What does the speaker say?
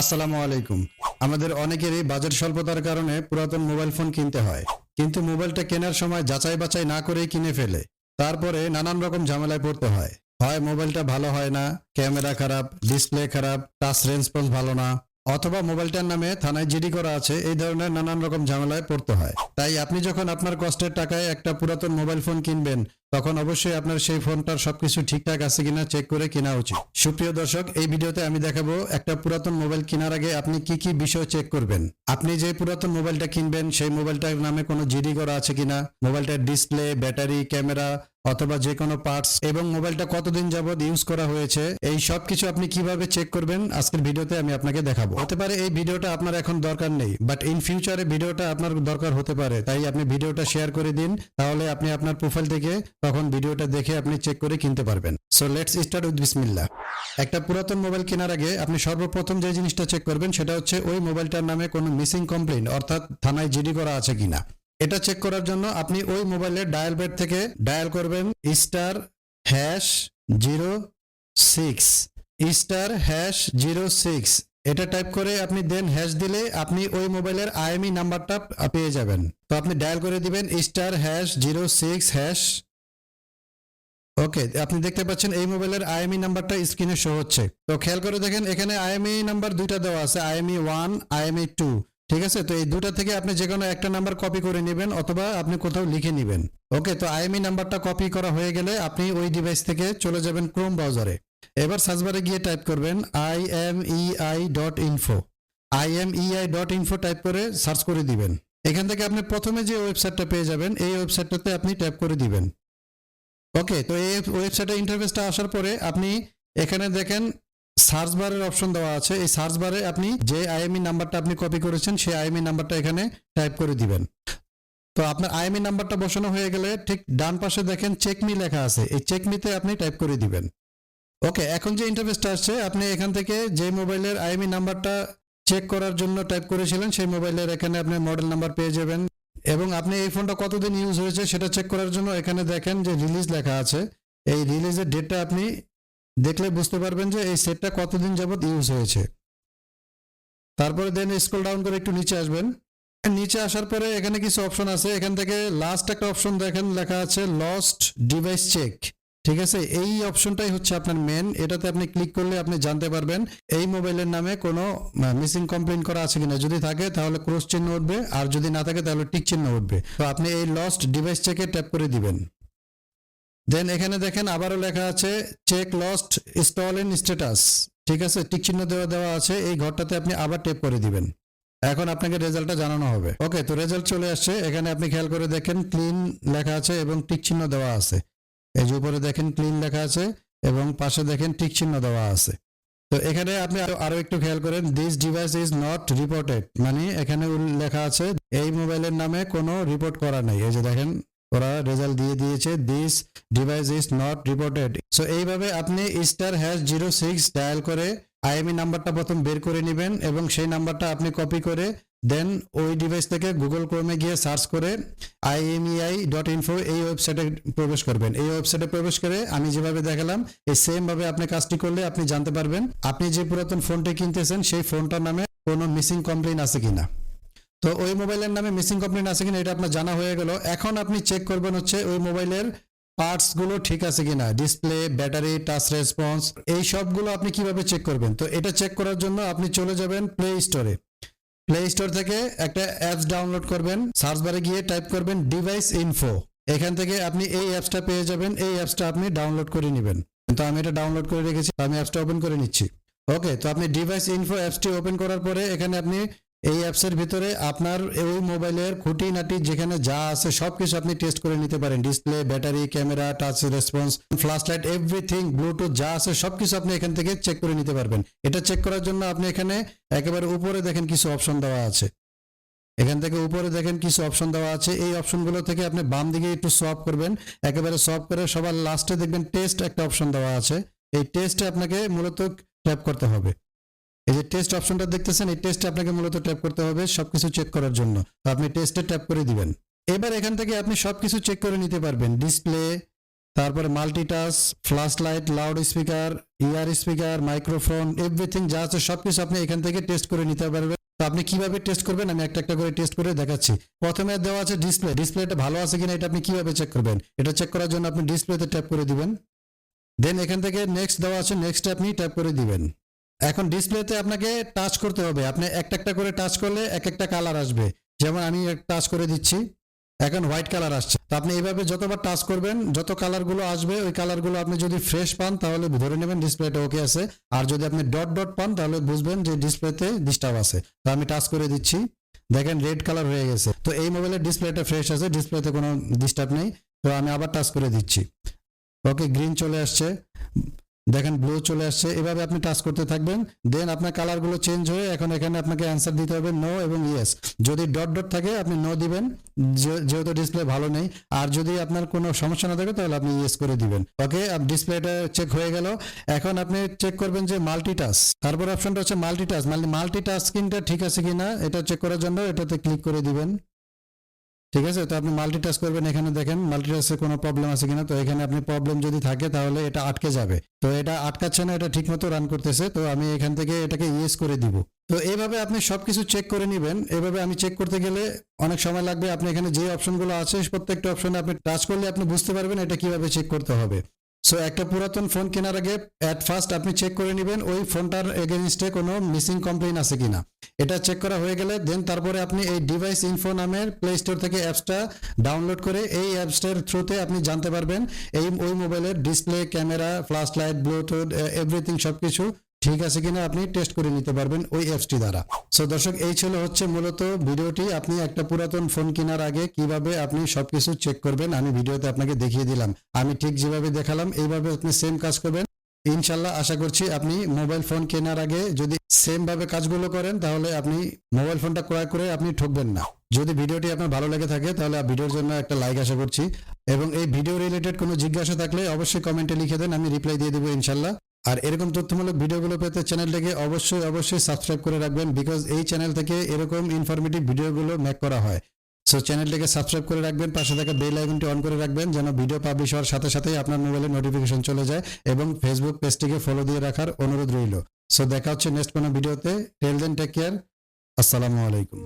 আসসালামু আলাইকুম। আমাদের অনেকেরই বাজেট স্বল্পতার কারণে পুরাতন মোবাইল ফোন কিনতে হয়। কিন্তু মোবাইলটা কেনার সময় যাচাই বাছাই না করেই কিনে ফেলে। তারপরে নানান রকম ঝামেলায় পড়তে হয়। হয় মোবাইলটা ভালো হয় না, ক্যামেরা খারাপ, ডিসপ্লে খারাপ, টাচ রেসপন্স ভালো না, অথবা মোবাইলটার নামে থানায় জিডি করা আছে, এই ধরনের নানান রকম ঝামেলায় পড়তে হয়। তাই আপনি যখন আপনার কষ্টের টাকায় একটা পুরাতন মোবাইল ফোন কিনবেন তখন অবশ্যই আপনার সেই ফোনটার সবকিছু ঠিকঠাক আছে কিনা চেক করে কেনা উচিত। সুপ্রিয় দর্শক, এই ভিডিওতে আমি দেখাবো একটা পুরাতন মোবাইল কেনার আগে আপনি কি কি বিষয় চেক করবেন। আপনি যে পুরাতন মোবাইলটা কিনবেন, সেই মোবাইলটার নামে কোনো জিডি করা আছে কিনা? মোবাইলটার ডিসপ্লে ব্যাটারি ক্যামেরা অথবা যে কোনো পার্টস এবং মোবাইলটা কতদিন যাবত ইউজ করা হয়েছে, এই সব কিছু আপনি কীভাবে চেক করবেন, আজকের ভিডিওতে আমি আপনাকে দেখাবো। হতে পারে এই ভিডিওটা আপনার এখন দরকার নেই বাট ইন ফিউচারে ভিডিওটা আপনার দরকার হতে পারে, তাই আপনি ভিডিওটা শেয়ার করে দিন, তাহলে আপনি আপনার প্রোফাইল থেকে তখন ভিডিওটা দেখে আপনি চেক করে কিনতে পারবেন। সো লেটস স্টার্ট উইথ বিসমিল্লাহ একটা পুরাতন মোবাইল কেনার আগে আপনি সর্বপ্রথম যে জিনিসটা চেক করবেন, সেটা হচ্ছে ওই মোবাইলটার নামে কোনো মিসিং কমপ্লেন অর্থাৎ থানায় জিডি করা আছে কিনা। এটা চেক করার জন্য আপনি ওই মোবাইলের ডায়াল প্যাড থেকে ডায়াল করবেন star hash zero six star hash zero six এটা টাইপ করে আপনি দেন হ্যাশ দিলে আপনি ওই মোবাইলের আইএমই নাম্বারটা পেয়ে যাবেন। তো আপনি ডায়াল করে দিবেন star hash zero six hash okay, আপনি দেখতে পাচ্ছেন এই মোবাইলের আইএমই নাম্বারটা স্ক্রিনে শো হচ্ছে। তো খেয়াল করে দেখেন এখানে আইএমই নাম্বার দুইটা দেওয়া আছে আইএমই ওয়ান আইএমই টু ঠিক আছে? তো এই দুটা থেকে আপনি যে কোনো একটা নাম্বার কপি করে নেবেন অথবা আপনি কোথাও লিখে নেবেন। ওকে তো আইএমই নাম্বারটা কপি করা হয়ে গেলে আপনি ওই ডিভাইস থেকে চলে যাবেন ক্রোম ব্রাউজারে এবার সার্চবারে গিয়ে টাইপ করবেন I M I dot info I M I dot info type করে সার্চ করে দিবেন। এখান থেকে আপনি প্রথমে যে ওয়েবসাইটটা পেয়ে যাবেন, এই ওয়েবসাইটটাতে আপনি ট্যাপ করে দিবেন। ওকে তো এই ওয়েবসাইটের ইন্টারফেসটা আসার পরে আপনি এখানে দেখেন সার্চ বারের অপশন দেওয়া আছে। এই সার্চ বারে আপনি যে আইএমই নাম্বারটা আপনি কপি করেছেন, সেই আইএমই নাম্বারটা এখানে টাইপ করে দিবেন। তো আপনার আইএমই নাম্বারটা বসানো হয়ে গেলে ঠিক ডান পাশে দেখেন চেকমি লেখা আছে। এই চেকমিতে আপনি টাইপ করে দিবেন। ওকে এখন যে ইন্টারফেসটা আসছে, আপনি এখান থেকে যে মোবাইলের আইএমই নাম্বারটা চেক করার জন্য টাইপ করেছিলেন, সেই মোবাইলের এখানে আপনি মডেল নাম্বার পেয়ে যাবেন। এবং আপনি এই ফোনটা কতদিন ইউজ হয়েছে, সেটা চেক করার জন্য এখানে দেখেন যে রিলিজ লেখা আছে। এই রিলিজের ডেটটা আপনি দেখলে বুঝতে পারবেন যে এই সেটটা কতদিন যাবত ইউজ হয়েছে। তারপরে দেন স্ক্রল ডাউন করে একটু নিচে আসবেন। নিচে আসার পরে এখানে কিছু অপশন আছে। এখান থেকে লাস্ট একটা অপশন দেখেন, লেখা আছে লস্ট ডিভাইস চেক ঠিক আছে? এই অপশনটাই হচ্ছে আপনার মেন এটাতে আপনি ক্লিক করলে আপনি জানতে পারবেন এই মোবাইলের নামে কোনো মিসিং কমপ্লেন করা আছে কিনা। যদি থাকে তাহলে ক্রস চিহ্ন উঠবে। আর যদি না থাকে তাহলে টিক চিহ্ন উঠবে। তো আপনি এই লস্ট ডিভাইস চেকে ট্যাপ করে দিবেন। দেন এখানে দেখেন আবারও লেখা আছে check lost stolen status ঠিক আছে? টিক চিহ্ন দেওয়া দেওয়া আছে, এই ঘরটাতে আপনি আবার টেপ করে দিবেন। এখন আপনাকে রেজাল্টটা জানানো হবে। ওকে তো রেজাল্ট চলে আসছে। এখানে আপনি খেয়াল করে দেখেন ক্লিন লেখা আছে এবং টিক চিহ্ন দেওয়া আছে। এই যে উপরে দেখেন ক্লিন লেখা আছে এবং পাশে দেখেন, টিক চিহ্ন দেওয়া আছে। তো এখানে আপনি আরো- একটু খেয়াল করেন this device is not reported মানে এখানে লেখা আছে, এই মোবাইলের নামে কোনো রিপোর্ট করা নেই। এই যে দেখেন ওরা রেজাল্ট দিয়ে দিয়েছে। This device is not reported so এইভাবে আপনি star hash zero six dial করে আইএমই নাম্বারটা প্রথম বের করে নেবেন এবং সেই নাম্বারটা আপনি কপি করে দেন ওই ডিভাইস থেকে গুগল ক্রোমে গিয়ে সার্চ করে আইএমইআই ডট ইনফো এই ওয়েবসাইটে প্রবেশ করবেন। এই ওয়েবসাইটে প্রবেশ করে আমি যেভাবে দেখালাম, এই সেমভাবে আপনি কাজটি করলে আপনি জানতে পারবেন। আপনি যে পুরাতন ফোনটি কিনতেছেন, সেই ফোনটার নামে কোনো মিসিং কমপ্লেন আছে কিনা। তো ওই মোবাইলের নামে মিসিং কমপ্লেন আছে কিনা, এটা আপনার জানা হয়ে গেল। এখন আপনি চেক করবেন হচ্ছে ওই মোবাইলের পার্টসগুলো ঠিক আছে কিনা। ডিসপ্লে ব্যাটারি টাচ রেসপন্স এই সবগুলো আপনি কীভাবে চেক করবেন? তো এটা চেক করার জন্য আপনি চলে যাবেন প্লে স্টোরে প্লে স্টোর থেকে একটা অ্যাপস ডাউনলোড করবেন। সার্চ বারে গিয়ে টাইপ করবেন ডিভাইস ইনফো এখান থেকে আপনি এই অ্যাপসটা পেয়ে যাবেন। এই অ্যাপসটা আপনি ডাউনলোড করে নেবেন। তো আমি এটা ডাউনলোড করে রেখেছি। আমি অ্যাপসটা ওপেন করে নিচ্ছি। ওকে তো আপনি ডিভাইস ইনফো অ্যাপসটি ওপেন করার পরে এখানে আপনি এই অ্যাপসের ভিতরে আপনার ওই মোবাইলের খুঁটিনাটি যেখানে যা আছে সবকিছু আপনি টেস্ট করে নিতে পারেন। Display battery camera touch response flash light everything Bluetooth যা আছে সবকিছু আপনি এখান থেকে চেক করে নিতে পারবেন। এটা চেক করার জন্য আপনি এখানে একেবারে উপরে দেখেন কিছু অপশন দেওয়া আছে। এখান থেকে উপরে দেখেন কিছু অপশন দেওয়া আছে। এই অপশনগুলো থেকে আপনি বাম দিকে একটু সোয়াপ করবেন। একেবারে সোয়াপ করে সবার লাস্টে দেখবেন টেস্ট একটা অপশন দেওয়া আছে। এই টেস্টে আপনাকে মূলত ট্যাপ করতে হবে। এই যে টেস্ট অপশনটা দেখতেছেন, এই টেস্টে আপনাকে মূলত ট্যাপ করতে হবে সবকিছু চেক করার জন্য। আপনি টেস্টে ট্যাপ করে দিবেন। এবার এখান থেকে আপনি সবকিছু চেক করে নিতে পারবেন। ডিসপ্লে তারপরে multitask flash light loud speaker ear speaker microphone everything যা আছে সবকিছু আপনি এখান থেকে টেস্ট করে নিতে পারবেন। তো আপনি কীভাবে টেস্ট করবেন? আমি একটা একটা করে টেস্ট করে দেখাচ্ছি। প্রথমে দেওয়া আছে ডিসপ্লে ডিসপ্লেটা ভালো আছে কিনা এটা আপনি কীভাবে চেক করবেন? এটা চেক করার জন্য আপনি ডিসপ্লেতে ট্যাপ করে দিবেন। দেন এখান থেকে নেক্সট দেওয়া আছে নেক্সট আপনি ট্যাপ করে দিবেন। এখন ডিসপ্লেতে আপনাকে টাচ করতে হবে। আপনি একটা একটা করে টাচ করলে এক একটা কালার আসবে। যেমন আমি টাচ করে দিচ্ছি, এখন হোয়াইট কালার আসছে। তো আপনি এইভাবে যতবার টাচ করবেন, যত কালারগুলো আসবে, ওই কালারগুলো আপনি যদি ফ্রেশ পান, তাহলে ধরে নেবেন ডিসপ্লেটা ওকে আছে। আর যদি আপনি ডট ডট পান, তাহলে বুঝবেন যে ডিসপ্লেতে ডিস্টার্ব আছে। তো আমি টাচ করে দিচ্ছি। দেখেন রেড কালার হয়ে গেছে। তো এই মোবাইলের ডিসপ্লেটা ফ্রেশ আছে ডিসপ্লেতে কোনো ডিস্টার্ব নেই। তো আমি আবার টাচ করে দিচ্ছি। ওকে গ্রিন চলে আসছে। দেখেন ব্লু চলে আসছে। এভাবে আপনি টাচ করতে থাকবেন। দেন আপনার কালারগুলো চেঞ্জ হয়ে এখন এখানে আপনাকে অ্যান্সার দিতে হবে নো এবং ইয়েস যদি ডট ডট থাকে, আপনি নো দিবেন। যেহেতু ডিসপ্লে ভালো নেই। আর যদি আপনার কোনো সমস্যা না থাকে, তাহলে আপনি ইয়েস করে দিবেন। ওকে ডিসপ্লেটা চেক হয়ে গেল। এখন আপনি চেক করবেন যে মাল্টিটাস তারপর অপশনটা হচ্ছে মাল্টিটাস মানে মাল্টিটাস্কিংটা ঠিক আছে কিনা, এটা চেক করার জন্য এটাতে ক্লিক করে দিবেন। ঠিক আছে? তো আপনি মাল্টিটাস্ক করবেন এখানে দেখেন মাল্টিটাস্কে কোনো প্রবলেম আছে কিনা? তো এখানে আপনি প্রবলেম যদি থাকে, তাহলে এটা আটকে যাবে। তো এটা আটকাচ্ছে না, এটা ঠিকমতো রান করতেছে, তো আমি এখান থেকে এটাকে ইয়েস করে দিব। তো এইভাবে আপনি সবকিছু চেক করে নেবেন। এভাবে আমি চেক করতে গেলে অনেক সময় লাগবে। আপনি এখানে যে অপশনগুলো আছে, প্রত্যেকটা অপশনে আপনি টাচ করলে আপনি বুঝতে পারবেন এটা কীভাবে চেক করতে হবে। সো একটা পুরাতন ফোন কেনার আগে অ্যাট ফার্স্ট আপনি চেক করে নেবেন ওই ফোনটার এগেনস্টে কোনো মিসিং কমপ্লেন আছে কিনা। এটা চেক করা হয়ে গেলে দেন তারপরে আপনি এই ডিভাইস ইনফো নামের প্লে স্টোর থেকে অ্যাপসটা ডাউনলোড করে এই অ্যাপসটার থ্রুতে আপনি জানতে পারবেন। এই, ওই মোবাইলের display camera flash light Bluetooth everything সবকিছু ঠিক আছে কিনা আপনি টেস্ট করে নিতে পারবেন ওই অ্যাপসটি দ্বারা। সো দর্শক, এই ছিল হচ্ছে মূলত ভিডিওটি। আপনি একটা পুরাতন ফোন কেনার আগে কীভাবে আপনি সবকিছু চেক করবেন, আমি ভিডিওতে আপনাকে দেখিয়ে দিলাম। আমি ঠিক যেভাবে দেখালাম, এইভাবে আপনি সেম কাজ করবেন। ইনশাল্লাহ আশা করছি আপনি মোবাইল ফোন কেনার আগে যদি সেম ভাবে কাজগুলো করেন, তাহলে আপনি মোবাইল ফোনটা ক্রয় করে আপনি ঠকবেন না। যদি ভিডিওটি আপনার ভালো লেগে থাকে, তাহলে ভিডিওর জন্য একটা লাইক আশা করছি। এবং এই ভিডিও রিলেটেড কোনো জিজ্ঞাসা থাকলে অবশ্যই কমেন্টে লিখে দেন, আমি রিপ্লাই দিয়ে দেবো ইনশাল্লাহ। আর এরকম তথ্যমূলক ভিডিওগুলো পেতে চ্যানেলটাকে অবশ্যই অবশ্যই সাবস্ক্রাইব করে রাখবেন বিকজ এই চ্যানেল থেকে এরকম ইনফরমেটিভ ভিডিওগুলো মেক করা হয়। সো চ্যানেলটাকে সাবস্ক্রাইব করে রাখবেন, পাশে থাকা বেল আইকনটি অন করে রাখবেন যেন ভিডিও পাবলিশ হওয়ার সাথে সাথেই আপনার মোবাইলে নোটিফিকেশন চলে যায় এবং ফেসবুক পেজটিকে ফলো দিয়ে রাখার অনুরোধ রইল। সো দেখা হচ্ছে নেক্সট কোনো ভিডিওতে। টেল দেন টেক কেয়ার আসসালামু আলাইকুম।